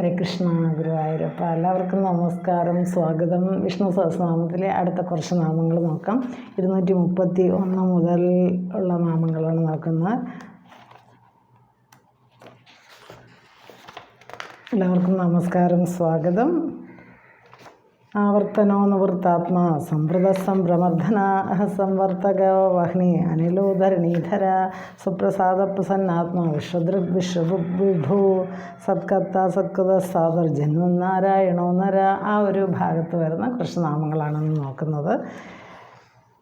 ഹരേ കൃഷ്ണ ഗുരുവായൂരപ്പ എല്ലാവർക്കും നമസ്കാരം സ്വാഗതം. വിഷ്ണു സഹസ്രനാമത്തിലെ അടുത്ത കുറച്ച് നാമങ്ങൾ നോക്കാം. ഇരുന്നൂറ്റി മുപ്പത്തി ഒന്ന് മുതൽ ഉള്ള നാമങ്ങളാണ് നോക്കുന്നത്. എല്ലാവർക്കും നമസ്കാരം സ്വാഗതം. ആവർത്തനോ നിവൃത്താത്മാ സംവൃത സംഭ്രമർദ്ധന സംവർത്തക വഹ്നി അനിലോധരണീധര സുപ്രസാദ പ്രസന്നാത്മാ വിശ്വദൃഗ് വിശ്വവിഭു സത്കർത്ത സത്കൃത സാദർ ജന്മനാരായണോ നര ആ ഒരു ഭാഗത്ത് വരുന്ന കൃഷ്ണനാമങ്ങളാണ് നാമങ്ങളാണ് നോക്കുന്നത്.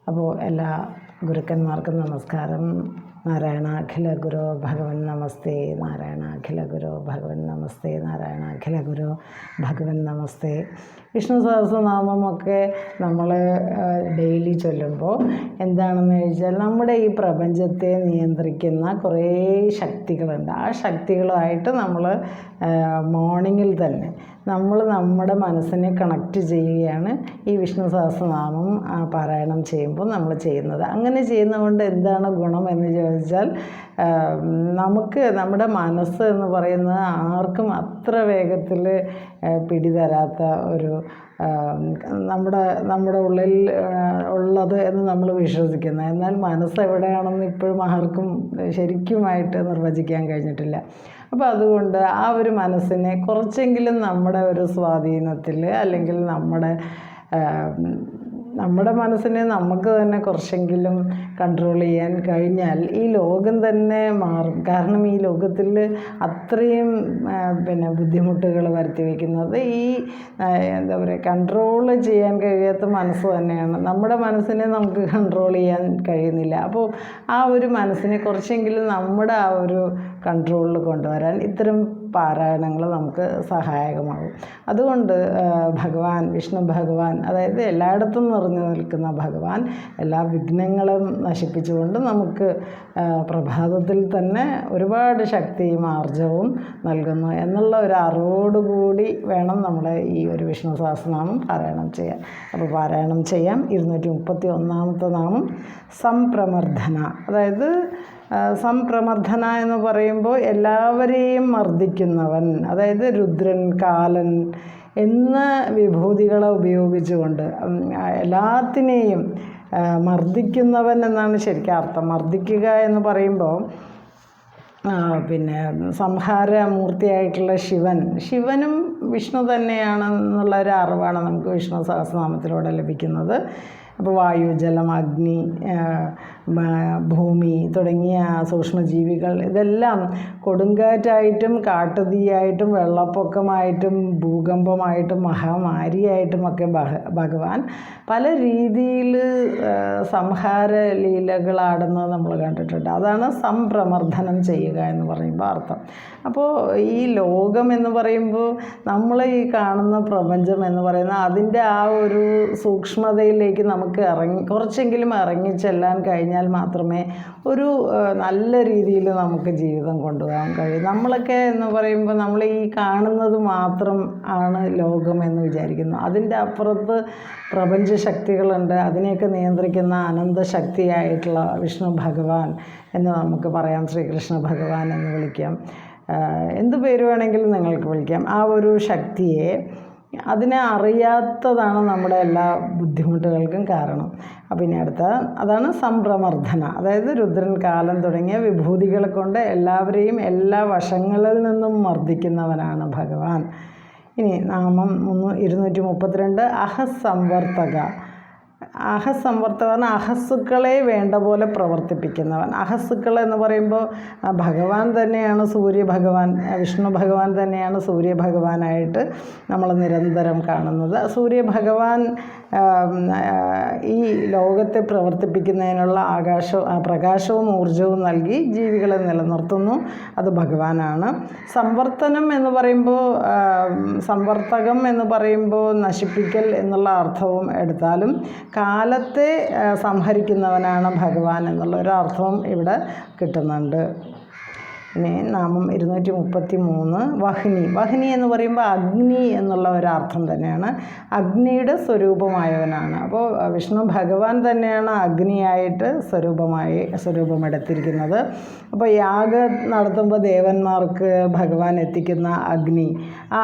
അപ്പോൾ എല്ലാ ഗുരുക്കന്മാർക്കും നമസ്കാരം. നാരായണ അഖില ഗുരു ഭഗവൻ നമസ്തേ നാരായണാഖില ഗുരു ഭഗവൻ നമസ്തേ നാരായണാഖില ഗുരു ഭഗവൻ നമസ്തേ. വിഷ്ണു സഹസ്രനാമമൊക്കെ നമ്മൾ ഡെയിലി ചൊല്ലുമ്പോൾ എന്താണെന്ന് ചോദിച്ചാൽ നമ്മുടെ ഈ പ്രപഞ്ചത്തെ നിയന്ത്രിക്കുന്ന കുറേ ശക്തികളുണ്ട്. ആ ശക്തികളുമായിട്ട് നമ്മൾ മോർണിംഗിൽ തന്നെ നമ്മൾ നമ്മുടെ മനസ്സിനെ കണക്റ്റ് ചെയ്യുകയാണ് ഈ വിഷ്ണു സഹസ്രനാമം പാരായണം ചെയ്യുമ്പോൾ നമ്മൾ ചെയ്യുന്നത്. അങ്ങനെ ചെയ്യുന്നതുകൊണ്ട് എന്താണ് ഗുണം എന്ന് ചോദിച്ചാൽ നമുക്ക് നമ്മുടെ മനസ്സ് എന്ന് പറയുന്നത് ആർക്കും അത്ര വേഗത്തിൽ പിടിതരാത്ത ഒരു നമ്മുടെ നമ്മുടെ ഉള്ളിൽ ഉള്ളത് എന്ന് നമ്മൾ വിശ്വസിക്കുന്നത് എന്നാൽ മനസ്സ് എവിടെയാണെന്ന് ഇപ്പോഴും ആർക്കും ശരിക്കുമായിട്ട് നിർവചിക്കാൻ കഴിഞ്ഞിട്ടില്ല. അപ്പോൾ അതുകൊണ്ട് ആ ഒരു മനസ്സിനെ കുറച്ചെങ്കിലും നമ്മുടെ ഒരു സ്വാധീനത്തിൽ അല്ലെങ്കിൽ നമ്മുടെ നമ്മുടെ മനസ്സിനെ നമുക്ക് തന്നെ കുറച്ചെങ്കിലും കൺട്രോൾ ചെയ്യാൻ കഴിഞ്ഞാൽ ഈ ലോകം തന്നെ മാറും. കാരണം ഈ ലോകത്തിൽ അത്രയും പിന്നെ ബുദ്ധിമുട്ടുകൾ വരുത്തി വയ്ക്കുന്നത് ഈ എന്താ പറയുക കൺട്രോൾ ചെയ്യാൻ കഴിയാത്ത മനസ്സ് തന്നെയാണ്. നമ്മുടെ മനസ്സിനെ നമുക്ക് കൺട്രോൾ ചെയ്യാൻ കഴിയുന്നില്ല. അപ്പോൾ ആ ഒരു മനസ്സിനെ കുറച്ചെങ്കിലും നമ്മുടെ ആ ഒരു കൺട്രോളിൽ കൊണ്ടുവരാൻ ഇത്തരം പാരായണങ്ങൾ നമുക്ക് സഹായകമാകും. അതുകൊണ്ട് ഭഗവാൻ വിഷ്ണു ഭഗവാൻ അതായത് എല്ലായിടത്തും നിറഞ്ഞു നിൽക്കുന്ന ഭഗവാൻ എല്ലാ വിഘ്നങ്ങളും നശിപ്പിച്ചുകൊണ്ട് നമുക്ക് പ്രഭാതത്തിൽ തന്നെ ഒരുപാട് ശക്തിയും ആർജവും നൽകുന്നു എന്നുള്ള ഒരു അറിവോടുകൂടി വേണം നമ്മൾ ഈ ഒരു വിഷ്ണു സഹസ്രനാമം പാരായണം ചെയ്യാൻ. അപ്പോൾ പാരായണം ചെയ്യാം. ഇരുന്നൂറ്റി മുപ്പത്തി ഒന്നാമത്തെ നാമം സംപ്രമർദ്ധന അതായത് സംപ്രമർദ്ധന എന്ന് പറയുമ്പോൾ എല്ലാവരെയും മർദ്ദിക്കുന്നവൻ അതായത് രുദ്രൻ കാലൻ എന്ന വിഭൂതികളെ ഉപയോഗിച്ചുകൊണ്ട് എല്ലാത്തിനെയും മർദ്ദിക്കുന്നവൻ എന്നാണ് ശരിക്കും അർത്ഥം. മർദ്ദിക്കുക എന്ന് പറയുമ്പോൾ പിന്നെ സംഹാരമൂർത്തിയായിട്ടുള്ള ശിവൻ. ശിവനും വിഷ്ണു തന്നെയാണെന്നുള്ള ഒരു അറിവാണ് നമുക്ക് വിഷ്ണു സഹസ്രനാമത്തിലൂടെ ലഭിക്കുന്നത്. അപ്പോൾ വായു ജലം അഗ്നി ഭൂമി തുടങ്ങിയ സൂക്ഷ്മജീവികൾ ഇതെല്ലാം കൊടുങ്കാറ്റായിട്ടും കാട്ടുതീയായിട്ടും വെള്ളപ്പൊക്കമായിട്ടും ഭൂകമ്പമായിട്ടും മഹാമാരിയായിട്ടും ഒക്കെ ഭഗ- ഭഗവാൻ പല രീതിയിൽ സംഹാര ലീലകളാടുന്നത് നമ്മൾ കണ്ടിട്ടുണ്ട്. അതാണ് സംപ്രമർദ്ദനം ചെയ്യുക എന്ന് പറയുമ്പോൾ അർത്ഥം. അപ്പോൾ ഈ ലോകം എന്ന് പറയുമ്പോൾ നമ്മൾ ഈ കാണുന്ന പ്രപഞ്ചം എന്ന് പറയുന്ന അതിന്റെ ആ ഒരു സൂക്ഷ്മതയിലേക്ക് നമുക്ക് ഇറങ്ങി കുറച്ചെങ്കിലും ഇറങ്ങിച്ചെല്ലാൻ കഴിഞ്ഞാൽ മാത്രമേ ഒരു നല്ല രീതിയിൽ നമുക്ക് ജീവിതം കൊണ്ടുപോകാൻ കഴിയും. നമ്മളൊക്കെ എന്ന് പറയുമ്പോൾ നമ്മൾ ഈ കാണുന്നത് മാത്രം ആണ് ലോകം എന്ന് വിചാരിക്കുന്നു. അതിന്റെ അപ്പുറത്ത് പ്രപഞ്ച ശക്തികളുണ്ട് അതിനെയൊക്കെ നിയന്ത്രിക്കുന്ന അനന്ത ശക്തിയായിട്ടുള്ള വിഷ്ണു ഭഗവാൻ എന്ന് നമുക്ക് പറയാം. ശ്രീകൃഷ്ണ ഭഗവാൻ എന്ന് വിളിക്കാം. എന്ത് പേര് വേണമെങ്കിലും നിങ്ങൾക്ക് വിളിക്കാം. ആ ഒരു ശക്തിയെ അതിനെ അറിയാത്തതാണ് നമ്മുടെ എല്ലാ ബുദ്ധിമുട്ടുകൾക്കും കാരണം. അപ്പം അടുത്ത അതാണ് സംഭ്രമർദ്ധന. അതായത് രുദ്രൻ കാലം തുടങ്ങിയ വിഭൂതികളെ കൊണ്ട് എല്ലാവരെയും എല്ലാ വശങ്ങളിൽ നിന്നും മർദ്ദിക്കുന്നവനാണ് ഭഗവാൻ. ഇനി നാമം മുന്നൂ ഇരുന്നൂറ്റി മുപ്പത്തിരണ്ട് അഹസംവർത്തക. അഹസംവർത്തകൻ അഹസ്സുക്കളെ വേണ്ട പോലെ പ്രവർത്തിപ്പിക്കുന്നവൻ. അഹസ്സുക്കൾ എന്ന് പറയുമ്പോൾ ഭഗവാൻ തന്നെയാണ് സൂര്യ ഭഗവാൻ വിഷ്ണു ഭഗവാൻ തന്നെയാണ് സൂര്യ ഭഗവാനായിട്ട് നമ്മൾ നിരന്തരം കാണുന്നത്. സൂര്യ ഭഗവാൻ ഈ ലോകത്തെ പ്രവർത്തിപ്പിക്കുന്നതിനുള്ള ആകാശവും ആ, പ്രകാശവും ഊർജവും നൽകി ജീവികളെ നിലനിർത്തുന്നു. അത് ഭഗവാനാണ്. സംവർത്തനം എന്ന് പറയുമ്പോൾ സംവർത്തകം എന്ന് പറയുമ്പോൾ നശിപ്പിക്കൽ എന്നുള്ള അർത്ഥവും എടുത്താലും കാലത്തെ സംഹരിക്കുന്നവനാണ് ഭഗവാൻ എന്നുള്ള ഒരു അർത്ഥവും ഇവിടെ കിട്ടുന്നുണ്ട്. നാമം ഇരുന്നൂറ്റി മുപ്പത്തി മൂന്ന് വഹ്നി. വഹ്നി എന്ന് പറയുമ്പോൾ അഗ്നി എന്നുള്ള ഒരർത്ഥം തന്നെയാണ്. അഗ്നിയുടെ സ്വരൂപമായവനാണ്. അപ്പോൾ വിഷ്ണു ഭഗവാൻ തന്നെയാണ് അഗ്നിയായിട്ട് സ്വരൂപമായി സ്വരൂപമെടുത്തിരിക്കുന്നത്. അപ്പോൾ യാഗം നടത്തുമ്പോൾ ദേവന്മാർക്ക് ഭഗവാൻ എത്തിക്കുന്ന അഗ്നി. ആ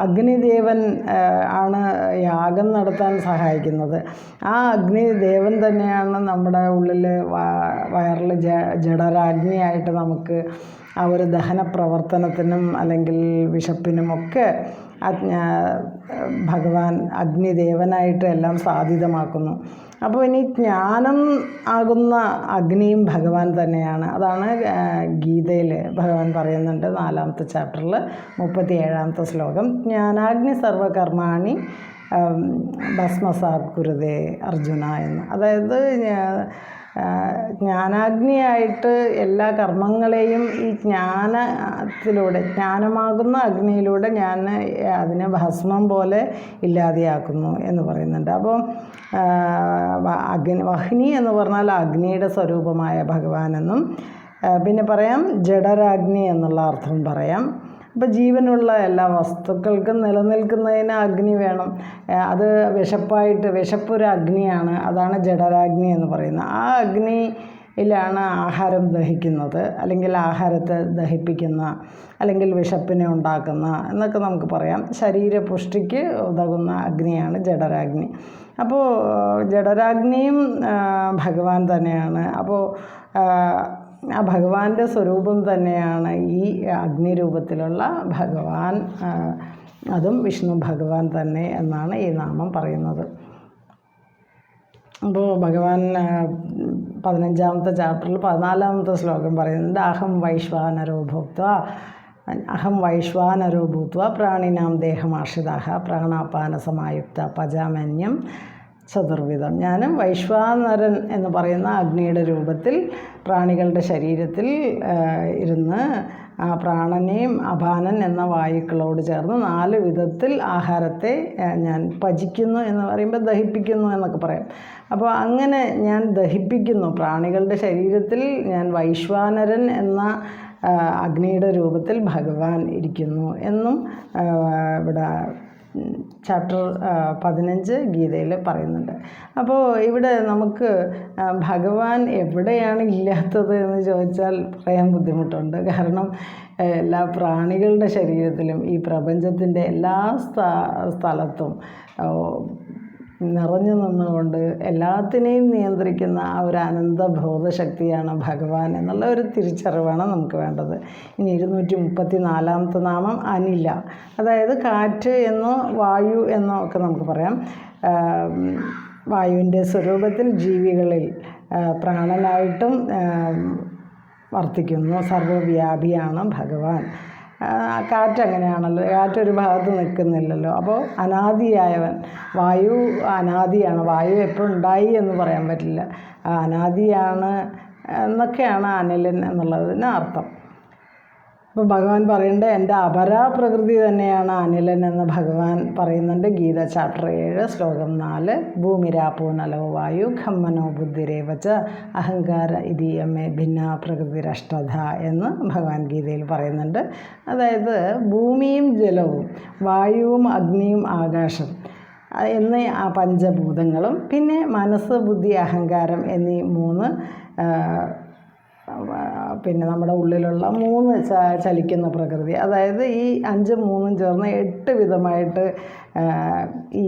അഗ്നിദേവൻ ആണ് യാഗം നടത്താൻ സഹായിക്കുന്നത്. ആ അഗ്നിദേവൻ തന്നെയാണ് നമ്മുടെ ഉള്ളിൽ വയറിൽ ജ ജഡരാഗ്നിയായിട്ട് നമുക്ക് ഒരു ദഹന പ്രവർത്തനത്തിനും അല്ലെങ്കിൽ വിശപ്പിനുമൊക്കെ അജ്ഞ ഭഗവാൻ അഗ്നിദേവനായിട്ട് എല്ലാം സാധ്യതമാക്കുന്നു അപ്പോൾ ഇനി ജ്ഞാനം ആകുന്ന അഗ്നിയും ഭഗവാൻ തന്നെയാണ്. അതാണ് ഗീതയിൽ ഭഗവാൻ പറയുന്നുണ്ട് നാലാമത്തെ ചാപ്റ്ററിൽ മുപ്പത്തി ഏഴാമത്തെ ശ്ലോകം. ജ്ഞാനാഗ്നി സർവകർമാണി ഭസ്മസാത് കുരുതേ അർജുന എന്ന്. അതായത് ജ്ഞാനാഗ്നിയായിട്ട് എല്ലാ കർമ്മങ്ങളെയും ഈ ജ്ഞാനത്തിലൂടെ ജ്ഞാനമാകുന്ന അഗ്നിയിലൂടെ ഞാൻ അതിനെ ഭസ്മം പോലെ ഇല്ലാതെയാക്കുന്നു എന്ന് പറയുന്നുണ്ട്. അപ്പോൾ അഗ്നി വഹ്നി എന്ന് പറഞ്ഞാൽ അഗ്നിയുടെ സ്വരൂപമായ ഭഗവാനെന്നും പിന്നെ പറയാം ജഡരാഗ്നി എന്നുള്ള അർത്ഥം പറയാം. അപ്പോൾ ജീവനുള്ള എല്ലാ വസ്തുക്കൾക്കും നിലനിൽക്കുന്നതിന് അഗ്നി വേണം. അത് വിശപ്പായിട്ട് വിശപ്പൊരു അഗ്നിയാണ്. അതാണ് ജഡരാഗ്നി എന്ന് പറയുന്നത്. ആ അഗ്നിയിലാണ് ആഹാരം ദഹിക്കുന്നത് അല്ലെങ്കിൽ ആഹാരത്തെ ദഹിപ്പിക്കുന്ന അല്ലെങ്കിൽ വിശപ്പിനെ ഉണ്ടാക്കുന്ന എന്നൊക്കെ നമുക്ക് പറയാം. ശരീരപുഷ്ടിക്ക് ഉതകുന്ന അഗ്നിയാണ് ജഡരാഗ്നി അപ്പോൾ ജഡരാഗ്നിയും ഭഗവാൻ തന്നെയാണ്. അപ്പോൾ ആ, ഭഗവാന്റെ സ്വരൂപം തന്നെയാണ് ഈ അഗ്നിരൂപത്തിലുള്ള ഭഗവാൻ അതും വിഷ്ണു ഭഗവാൻ തന്നെ എന്നാണ് ഈ നാമം പറയുന്നത്. അപ്പോൾ ഭഗവാൻ പതിനഞ്ചാമത്തെ ചാപ്റ്ററിൽ പതിനാലാമത്തെ ശ്ലോകം പറയുന്നുണ്ട് അഹം വൈശ്വാനരോ ഭോക്ത അഹം വൈശ്വാനരോ ഭൂത്വ പ്രാണിനാം ദേഹമാശ്രിതാഹ പ്രാണാപാനസമായുക്ത പജാമന്യം ചതുർവിധം. ഞാനും വൈശ്വാനരൻ എന്ന് പറയുന്ന അഗ്നിയുടെ രൂപത്തിൽ പ്രാണികളുടെ ശരീരത്തിൽ ഇരുന്ന് ആ പ്രാണനെയും അഭാനൻ എന്ന വായുക്കളോട് ചേർന്ന് നാല് വിധത്തിൽ ആഹാരത്തെ ഞാൻ പചിക്കുന്നു എന്ന് പറയുമ്പോൾ ദഹിപ്പിക്കുന്നു എന്നൊക്കെ പറയാം. അപ്പോൾ അങ്ങനെ ഞാൻ ദഹിപ്പിക്കുന്നു. പ്രാണികളുടെ ശരീരത്തിൽ ഞാൻ വൈശ്വാനരൻ എന്ന അഗ്നിയുടെ രൂപത്തിൽ ഭഗവാൻ ഇരിക്കുന്നു എന്നും ഇവിടെ ചാപ്റ്റർ പതിനഞ്ച് ഗീതയിൽ പറയുന്നുണ്ട്. അപ്പോൾ ഇവിടെ നമുക്ക് ഭഗവാൻ എവിടെയാണ് ഇല്ലാത്തത് എന്ന് ചോദിച്ചാൽ പറയാൻ ബുദ്ധിമുട്ടുണ്ട്. കാരണം എല്ലാ പ്രാണികളുടെ ശരീരത്തിലും ഈ പ്രപഞ്ചത്തിന്റെ എല്ലാ സ്ഥലത്തും നിറഞ്ഞു നിന്നുകൊണ്ട് എല്ലാത്തിനെയും നിയന്ത്രിക്കുന്ന ആ ഒരു അനന്ത ബോധശക്തിയാണ് ഭഗവാൻ എന്നുള്ള ഒരു തിരിച്ചറിവാണ് നമുക്ക് വേണ്ടത്. ഇനി ഇരുന്നൂറ്റി മുപ്പത്തി നാലാമത്തെ നാമം അനില. അതായത് കാറ്റ് എന്നോ വായു എന്നോ ഒക്കെ നമുക്ക് പറയാം. വായുവിന്റെ സ്വരൂപത്തിൽ ജീവികളിൽ പ്രാണനായിട്ടും വർത്തിക്കുന്നു. സർവവ്യാപിയാണ് ഭഗവാൻ. കാറ്റ് അങ്ങനെയാണല്ലോ. കാറ്റ് ഒരു ഭാഗത്ത് നിൽക്കുന്നില്ലല്ലോ. അപ്പോൾ അനാദിയായവൻ വായു അനാദിയാണ്. വായു എപ്പോൾ ഉണ്ടായി എന്ന് പറയാൻ പറ്റില്ല. അനാദിയാണ് എന്നൊക്കെയാണ് അനിലൻ എന്നുള്ളതിന് അർത്ഥം? അപ്പോൾ ഭഗവാൻ പറയുന്നുണ്ട് എന്റെ അപരാപ്രകൃതി തന്നെയാണ് അനിലൻ എന്ന് ഭഗവാൻ പറയുന്നുണ്ട്. ഗീത ചാപ്റ്റർ ഏഴ് ശ്ലോകം നാല് ഭൂമിരാപ്പോ നലോ വായു ഖമ്മനോ ബുദ്ധിരേവച്ച അഹങ്കാര ഇതി ഇതീയമേ ഭിന്ന പ്രകൃതിരഷ്ടത എന്ന് ഭഗവാൻ ഗീതയിൽ പറയുന്നുണ്ട്. അതായത് ഭൂമിയും ജലവും വായുവും അഗ്നിയും ആകാശം എന്നീ ആ പഞ്ചഭൂതങ്ങളും പിന്നെ മനസ്സ് ബുദ്ധി അഹങ്കാരം എന്നീ മൂന്ന് പിന്നെ നമ്മുടെ ഉള്ളിലുള്ള മൂന്ന് ച ചലിക്കുന്ന പ്രകൃതി. അതായത് ഈ അഞ്ച് മൂന്നും ചേർന്ന് എട്ട് വിധമായിട്ട് ഈ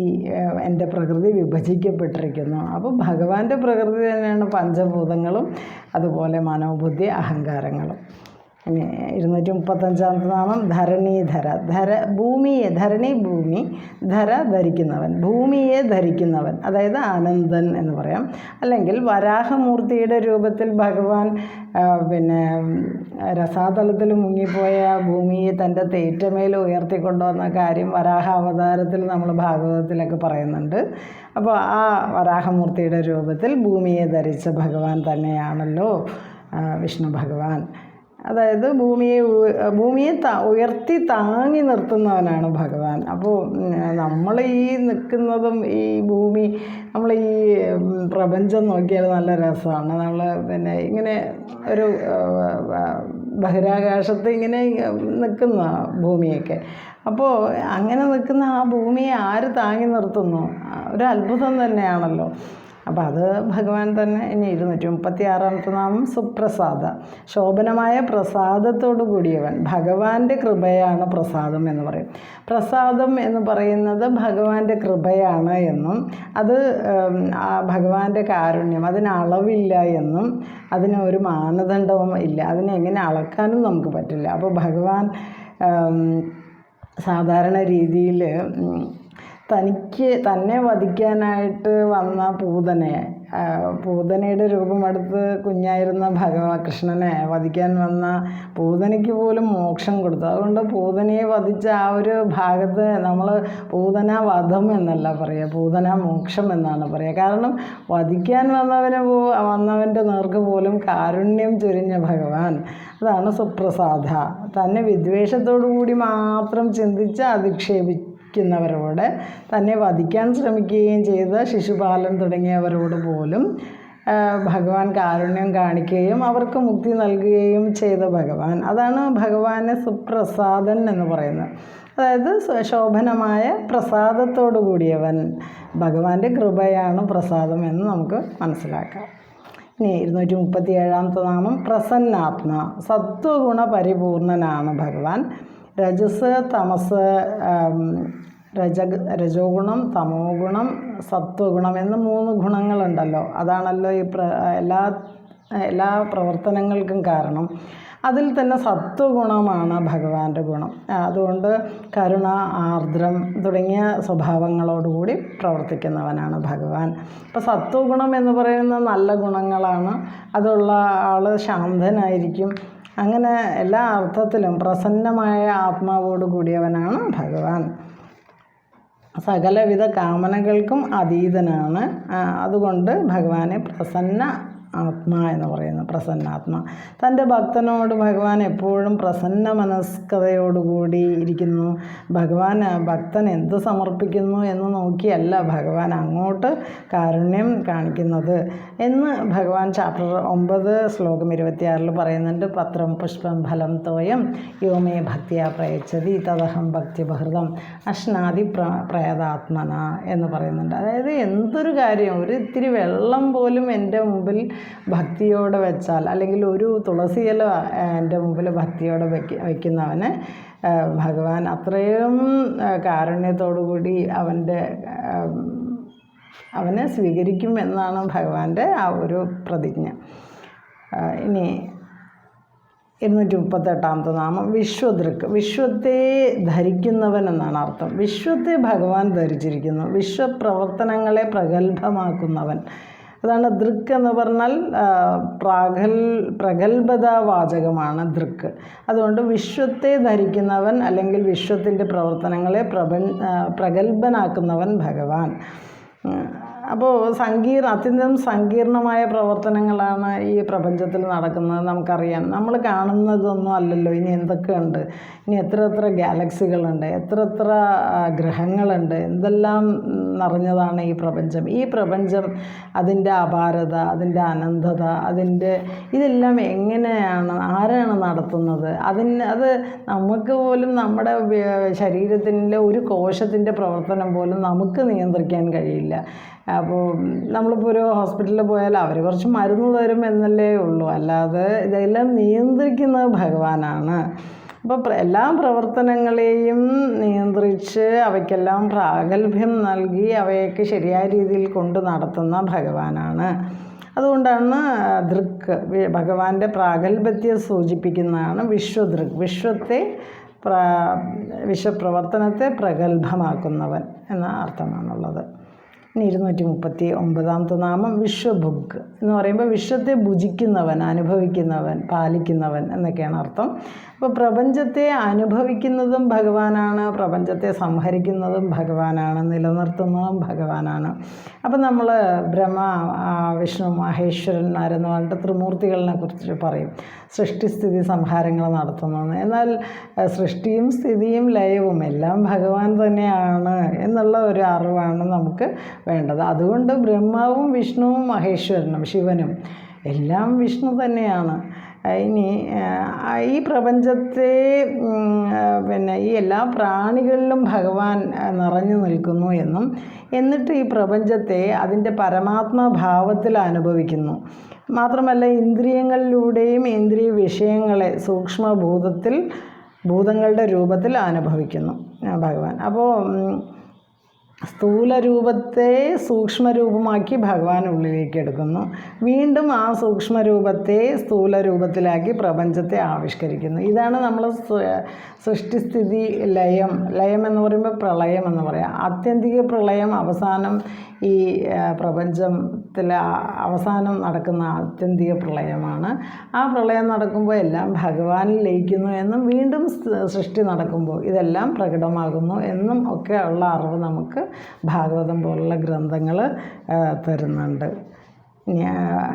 എന്റെ പ്രകൃതി വിഭജിക്കപ്പെട്ടിരിക്കുന്നു. അപ്പോൾ ഭഗവാന്റെ പ്രകൃതി തന്നെയാണ് പഞ്ചഭൂതങ്ങളും അതുപോലെ മനോബുദ്ധി അഹങ്കാരങ്ങളും. ഇനി ഇരുന്നൂറ്റി നാമം ധരണീധര. ധര ഭൂമിയെ ധരണി ഭൂമി ധര ധരിക്കുന്നവൻ. ഭൂമിയെ ധരിക്കുന്നവൻ. അതായത് ആനന്ദൻ എന്ന് പറയാം. അല്ലെങ്കിൽ വരാഹമൂർത്തിയുടെ രൂപത്തിൽ ഭഗവാൻ പിന്നെ രസാതലത്തിൽ മുങ്ങിപ്പോയ ഭൂമിയെ തന്റെ തേറ്റമേൽ ഉയർത്തിക്കൊണ്ടുവന്ന കാര്യം വരാഹ അവതാരത്തിൽ നമ്മൾ ഭാഗവതത്തിലൊക്കെ പറയുന്നുണ്ട്. അപ്പോൾ ആ വരാഹമൂർത്തിയുടെ രൂപത്തിൽ ഭൂമിയെ ധരിച്ച ഭഗവാൻ തന്നെയാണല്ലോ വിഷ്ണു ഭഗവാൻ. അതായത് ഭൂമിയെ ഭൂമിയെ ഉയർത്തി താങ്ങി നിർത്തുന്നവനാണ് ഭഗവാൻ. അപ്പോൾ നമ്മൾ ഈ നിൽക്കുന്നതും ഈ ഭൂമി നമ്മൾ ഈ പ്രപഞ്ചം നോക്കിയാൽ നല്ല രസമാണ്. നമ്മൾ പിന്നെ ഇങ്ങനെ ഒരു ബഹിരാകാശത്ത് ഇങ്ങനെ നിൽക്കുന്ന ഭൂമിയൊക്കെ. അപ്പോൾ അങ്ങനെ നിൽക്കുന്ന ആ ഭൂമിയെ ആര് താങ്ങി നിർത്തുന്നു? ഒരു അത്ഭുതം തന്നെയാണല്ലോ. അപ്പോൾ അത് ഭഗവാൻ തന്നെ ഇനി ഇരുന്നൂറ്റി മുപ്പത്തി ആറാമത്തെ നാമം സുപ്രസാദ. ശോഭനമായ പ്രസാദത്തോടു കൂടിയവൻ ഭഗവാന്റെ കൃപയാണ് പ്രസാദം എന്ന് പറയും. പ്രസാദം എന്ന് പറയുന്നത് ഭഗവാന്റെ കൃപയാണ് എന്നും അത് ഭഗവാന്റെ കാരുണ്യം അതിന് അളവില്ല എന്നും അതിന് ഒരു മാനദണ്ഡവും ഇല്ല. അതിനെ എങ്ങനെ അളക്കാനും നമുക്ക് പറ്റില്ല. അപ്പോൾ ഭഗവാൻ സാധാരണ രീതിയിൽ തനിക്ക് തന്നെ വധിക്കാനായിട്ട് വന്ന പൂതനെ പൂതനയുടെ രൂപമെടുത്ത് കുഞ്ഞായിരുന്ന ഭഗവാ കൃഷ്ണനെ വധിക്കാൻ വന്ന പൂതനയ്ക്ക് പോലും മോക്ഷം കൊടുത്തു. അതുകൊണ്ട് പൂതനയെ വധിച്ച ആ ഒരു ഭാഗത്ത് നമ്മൾ പൂതന വധം എന്നല്ല പറയുക പൂതന മോക്ഷം എന്നാണ് പറയുക കാരണം വധിക്കാൻ വന്നവന് പോ വന്നവന്റെ നേർക്ക് പോലും കാരുണ്യം ചൊരിഞ്ഞ ഭഗവാൻ. അതാണ് സുപ്രസാദ. തന്നെ വിദ്വേഷത്തോടു കൂടി മാത്രം ചിന്തിച്ച് അധിക്ഷേപിക്കുന്നവരോട് തന്നെ വധിക്കാൻ ശ്രമിക്കുകയും ചെയ്ത ശിശുപാലൻ തുടങ്ങിയവരോട് പോലും ഭഗവാൻ കാരുണ്യം കാണിക്കുകയും അവർക്ക് മുക്തി നൽകുകയും ചെയ്ത ഭഗവാൻ. അതാണ് ഭഗവാനെ സുപ്രസാദൻ എന്ന് പറയുന്നത്. അതായത് ശോഭനമായ പ്രസാദത്തോടു കൂടിയവൻ ഭഗവാന്റെ കൃപയാണ് പ്രസാദം എന്ന് നമുക്ക് മനസ്സിലാക്കാം. ഇനി ഇരുന്നൂറ്റി മുപ്പത്തി ഏഴാമത്തെ നാമം പ്രസന്നാത്മ. സത്വഗുണ പരിപൂർണനാണ് ഭഗവാൻ. രജസ് തമസ് രജ രജോ ഗുണം തമോ ഗുണം സത്വഗുണം എന്ന് മൂന്ന് ഗുണങ്ങളുണ്ടല്ലോ. അതാണല്ലോ ഈ പ്ര എല്ലാ എല്ലാ പ്രവർത്തനങ്ങൾക്കും കാരണം. അതിൽ തന്നെ സത്വഗുണമാണ് ഭഗവാന്റെ ഗുണം. അതുകൊണ്ട് കരുണ ആർദ്രം തുടങ്ങിയ സ്വഭാവങ്ങളോടുകൂടി പ്രവർത്തിക്കുന്നവനാണ് ഭഗവാൻ. ഇപ്പോൾ സത്വഗുണം എന്ന് പറയുന്ന നല്ല ഗുണങ്ങളാണ്. അതുള്ള ആൾ ശാന്തനായിരിക്കും. അങ്ങനെ എല്ലാ അർത്ഥത്തിലും പ്രസന്നമായ ആത്മാവോട് കൂടിയവനാണ് ഭഗവാൻ. സകലവിധ കാമനകൾക്കും അതീതനാണ്. അതുകൊണ്ട് ഭഗവാനെ പ്രസന്ന ആത്മ എന്ന് പറയുന്നത് പ്രസന്നാത്മ. തന്റെ ഭക്തനോട് ഭഗവാൻ എപ്പോഴും പ്രസന്ന മനസ്കതയോടുകൂടി ഇരിക്കുന്നു. ഭഗവാൻ ഭക്തൻ എന്ത് സമർപ്പിക്കുന്നു എന്ന് നോക്കിയല്ല ഭഗവാൻ അങ്ങോട്ട് കാരുണ്യം കാണിക്കുന്നത്. എന്ന് ഭഗവാൻ ചാപ്റ്റർ ഒമ്പത് ശ്ലോകം ഇരുപത്തിയാറിൽ പറയുന്നുണ്ട്. പത്രം പുഷ്പം ഫലം തോയം യോമേ ഭക്തിയാ പ്രയച്ചതി തദഹം ഭക്തി ബഹൃതം അശ്നാദി പ്ര പ്രേതാത്മന എന്ന് പറയുന്നുണ്ട്. അതായത് എന്തൊരു കാര്യം ഒരു ഇത്തിരി വെള്ളം പോലും എന്റെ മുമ്പിൽ ഭക്തിയോടെ വെച്ചാൽ അല്ലെങ്കിൽ ഒരു തുളസി ഇല ആ, എന്റെ മുമ്പിൽ ഭക്തിയോടെ വെക്ക വയ്ക്കുന്നവന് ഭഗവാൻ അത്രയും കാരുണ്യത്തോടുകൂടി കാരുണ്യത്തോടു കൂടി അവന്റെ അവനെ സ്വീകരിക്കും എന്നാണ് ഭഗവാന്റെ ആ ഒരു പ്രതിജ്ഞ. ഇനി ഇരുന്നൂറ്റി മുപ്പത്തെട്ടാമത്തെ നാമം വിശ്വദൃക്ക്. വിശ്വത്തെ ധരിക്കുന്നവൻ എന്നാണ് അർത്ഥം. വിശ്വത്തെ ഭഗവാൻ ധരിച്ചിരിക്കുന്നു. വിശ്വപ്രവർത്തനങ്ങളെ പ്രഗത്ഭമാക്കുന്നവൻ. അതാണ് ദൃക്ക് എന്ന് പറഞ്ഞാൽ പ്രാഗൽ പ്രഗത്ഭത വാചകമാണ് ദൃക്ക് അതുകൊണ്ട് വിശ്വത്തെ ധരിക്കുന്നവൻ അല്ലെങ്കിൽ വിശ്വത്തിന്റെ പ്രവർത്തനങ്ങളെ പ്രപൻ പ്രഗത്ഭനാക്കുന്നവൻ ഭഗവാൻ. അപ്പോൾ സങ്കീർണ അത്യന്തം സങ്കീർണമായ പ്രവർത്തനങ്ങളാണ് ഈ പ്രപഞ്ചത്തിൽ നടക്കുന്നത് നമുക്കറിയാം. നമ്മൾ കാണുന്നതൊന്നും അല്ലല്ലോ. ഇനി എന്തൊക്കെയുണ്ട്? ഇനി എത്ര എത്ര ഗാലക്സികളുണ്ട്? എത്ര എത്ര ഗ്രഹങ്ങളുണ്ട്? എന്തെല്ലാം നിറഞ്ഞതാണ് ഈ പ്രപഞ്ചം? ഈ പ്രപഞ്ചം അതിന്റെ അപാരത അതിന്റെ അനന്തത അതിന്റെ ഇതെല്ലാം എങ്ങനെയാണ് ആരാണ് നടത്തുന്നത്? അതിന് അത് നമുക്ക് പോലും നമ്മുടെ ശരീരത്തിന്റെ ഒരു കോശത്തിന്റെ പ്രവർത്തനം പോലും നമുക്ക് നിയന്ത്രിക്കാൻ കഴിയില്ല. അപ്പോൾ നമ്മളിപ്പോൾ ഒരു ഹോസ്പിറ്റലിൽ പോയാൽ അവർ കുറച്ച് മരുന്ന് തരും എന്നല്ലേ ഉള്ളൂ. അല്ലാതെ ഇതെല്ലാം നിയന്ത്രിക്കുന്നത് ഭഗവാനാണ്. അപ്പോൾ എല്ലാ പ്രവർത്തനങ്ങളെയും നിയന്ത്രിച്ച് അവയ്ക്കെല്ലാം പ്രാഗൽഭ്യം നൽകി അവയൊക്കെ ശരിയായ രീതിയിൽ കൊണ്ട് നടത്തുന്ന ഭഗവാനാണ്. അതുകൊണ്ടാണ് ദൃക്ക് ഭഗവാന്റെ പ്രാഗൽഭ്യത്തെ സൂചിപ്പിക്കുന്നതാണ് വിശ്വദൃക്. വിശ്വത്തെ പ്ര വിശ്വപ്രവർത്തനത്തെ പ്രഗത്ഭമാക്കുന്നവൻ എന്ന അർത്ഥമാണുള്ളത്. ഇനി ഇരുന്നൂറ്റി മുപ്പത്തി ഒമ്പതാമത്തെ നാമം വിശ്വഭുഗ് എന്ന് പറയുമ്പോൾ വിശ്വത്തെ ഭുജിക്കുന്നവൻ അനുഭവിക്കുന്നവൻ പാലിക്കുന്നവൻ എന്നൊക്കെയാണ് അർത്ഥം. അപ്പോൾ പ്രപഞ്ചത്തെ അനുഭവിക്കുന്നതും ഭഗവാനാണ് പ്രപഞ്ചത്തെ സംഹരിക്കുന്നതും ഭഗവാനാണ് നിലനിർത്തുന്നതും ഭഗവാനാണ്. അപ്പം നമ്മൾ ബ്രഹ്മ വിഷ്ണു മഹേശ്വരന്മാരെന്ന് പറഞ്ഞിട്ട് ത്രിമൂർത്തികളിനെ കുറിച്ച് പറയും. സൃഷ്ടിസ്ഥിതി സംഹാരങ്ങൾ നടത്തുന്നതെന്ന്. എന്നാൽ സൃഷ്ടിയും സ്ഥിതിയും ലയവും എല്ലാം ഭഗവാൻ തന്നെയാണ് എന്നുള്ള ഒരു അറിവാണ് നമുക്ക് വേണ്ടത്. അതുകൊണ്ട് ബ്രഹ്മാവും വിഷ്ണുവും മഹേശ്വരനും. ശിവനും. എല്ലാം വിഷ്ണു തന്നെയാണ്. ഇനി ഈ പ്രപഞ്ചത്തെ പിന്നെ ഈ എല്ലാ പ്രാണികളിലും ഭഗവാൻ നിറഞ്ഞു നിൽക്കുന്നു എന്നും എന്നിട്ട് ഈ പ്രപഞ്ചത്തെ അതിന്റെ പരമാത്മഭാവത്തിൽ അനുഭവിക്കുന്നു. മാത്രമല്ല ഇന്ദ്രിയങ്ങളിലൂടെയും ഇന്ദ്രിയ വിഷയങ്ങളെ സൂക്ഷ്മഭൂതത്തിൽ ഭൂതങ്ങളുടെ രൂപത്തിൽ അനുഭവിക്കുന്നു ഭഗവാൻ. അപ്പോൾ ഉം, സ്ഥൂല രൂപത്തെ സൂക്ഷ്മരൂപമാക്കി ഭഗവാൻ ഉള്ളിലേക്ക് എടുക്കുന്നു. വീണ്ടും ആ സൂക്ഷ്മരൂപത്തെ സ്ഥൂല രൂപത്തിലാക്കി പ്രപഞ്ചത്തെ ആവിഷ്കരിക്കുന്നു. ഇതാണ് നമ്മൾ സൃഷ്ടിസ്ഥിതി ലയം. ലയം എന്ന് പറയുമ്പോൾ പ്രളയം എന്ന് പറയാം. ആത്യന്തിക പ്രളയം അവസാനം ഈ ആ, ആ- അവസാനം നടക്കുന്ന ആത്യന്തിക പ്രളയമാണ്. ആ പ്രളയം നടക്കുമ്പോൾ എല്ലാം ഭഗവാനിൽ ലയിക്കുന്നു എന്നും വീണ്ടും സൃഷ്ടി നടക്കുമ്പോൾ ഇതെല്ലാം പ്രകടമാകുന്നു എന്നും ഒക്കെ ഉള്ള അറിവ് നമുക്ക് ഭാഗവതം പോലുള്ള ഗ്രന്ഥങ്ങൾ തരുന്നുണ്ട്.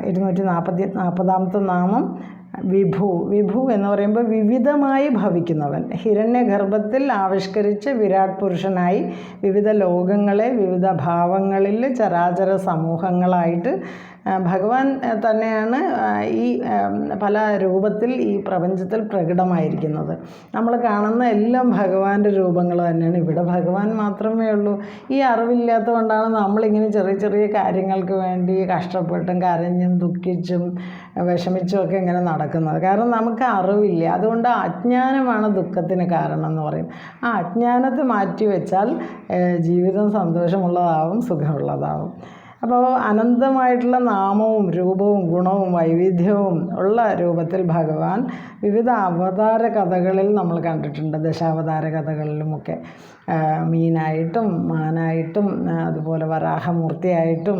ഇരുന്നൂറ്റി നാൽപ്പത്തി നാൽപ്പതാമത്തെ നാമം വിഭു വിഭു എന്ന് പറയുമ്പോൾ വിവിധമായി ഭവിക്കുന്നവൻ. ഹിരണ്യഗർഭത്തിൽ ആവിഷ്കരിച്ച് വിരാട് പുരുഷനായി വിവിധ ലോകങ്ങളെ വിവിധ ഭാവങ്ങളിൽ ചരാചര സമൂഹങ്ങളായിട്ട് ഭഗവാൻ തന്നെയാണ് ഈ പല രൂപത്തിൽ ഈ പ്രപഞ്ചത്തിൽ പ്രകടമായിരിക്കുന്നത്. നമ്മൾ കാണുന്ന എല്ലാം ഭഗവാന്റെ രൂപങ്ങൾ തന്നെയാണ്. ഇവിടെ ഭഗവാൻ മാത്രമേ ഉള്ളൂ. ഈ അറിവില്ലാത്തത് കൊണ്ടാണ് നമ്മളിങ്ങനെ ചെറിയ ചെറിയ കാര്യങ്ങൾക്ക് വേണ്ടി കഷ്ടപ്പെട്ടും കരഞ്ഞും ദുഃഖിച്ചും വിഷമിച്ചും ഒക്കെ ഇങ്ങനെ നടക്കുന്നത്. കാരണം നമുക്ക് അറിവില്ല. അതുകൊണ്ട് അജ്ഞാനമാണ് ദുഃഖത്തിന് കാരണം എന്ന് പറയും. ആ അജ്ഞാനത്തെ മാറ്റി വെച്ചാൽ ജീവിതം സന്തോഷമുള്ളതാവും സുഖമുള്ളതാവും. അപ്പോൾ അനന്തമായിട്ടുള്ള നാമവും രൂപവും ഗുണവും വൈവിധ്യവും ഉള്ള രൂപത്തിൽ ഭഗവാൻ വിവിധ അവതാര കഥകളിൽ നമ്മൾ കണ്ടിട്ടുണ്ട്. ദശാവതാര കഥകളിലുമൊക്കെ മീനായിട്ടും മാനായിട്ടും അതുപോലെ വരാഹമൂർത്തിയായിട്ടും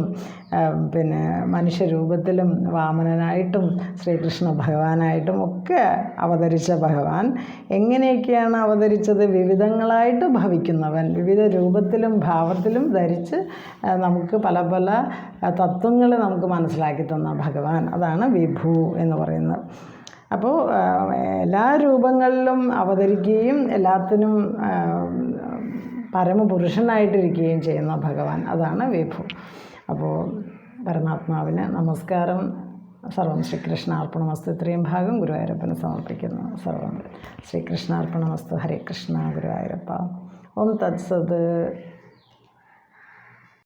പിന്നെ മനുഷ്യരൂപത്തിലും വാമനനായിട്ടും ശ്രീകൃഷ്ണ ഭഗവാനായിട്ടും ഒക്കെ അവതരിച്ച ഭഗവാൻ. എങ്ങനെയൊക്കെയാണ് അവതരിച്ചത്? വിവിധങ്ങളായിട്ട് ഭവിക്കുന്നവൻ വിവിധ രൂപത്തിലും ഭാവത്തിലും ധരിച്ച് നമുക്ക് പല പല തത്വങ്ങൾ നമുക്ക് മനസ്സിലാക്കി തന്ന ഭഗവാൻ. അതാണ് വിഭു എന്ന് പറയുന്നത്. അപ്പോൾ എല്ലാ രൂപങ്ങളിലും അവതരിക്കുകയും എല്ലാത്തിനും പരമപുരുഷനായിട്ടിരിക്കുകയും ചെയ്യുന്ന ഭഗവാൻ. അതാണ് വിഭു. അപ്പോൾ പരമാത്മാവിന് നമസ്കാരം. സർവം ശ്രീകൃഷ്ണാർപ്പണമസ്തു. ഇത്രയും ഭാഗം ഗുരുവായൂരപ്പന് സമർപ്പിക്കുന്നു. സർവം ശ്രീകൃഷ്ണാർപ്പണമസ്തു. ഹരേ കൃഷ്ണ ഗുരുവായൂരപ്പ. ഓം തത്സത്.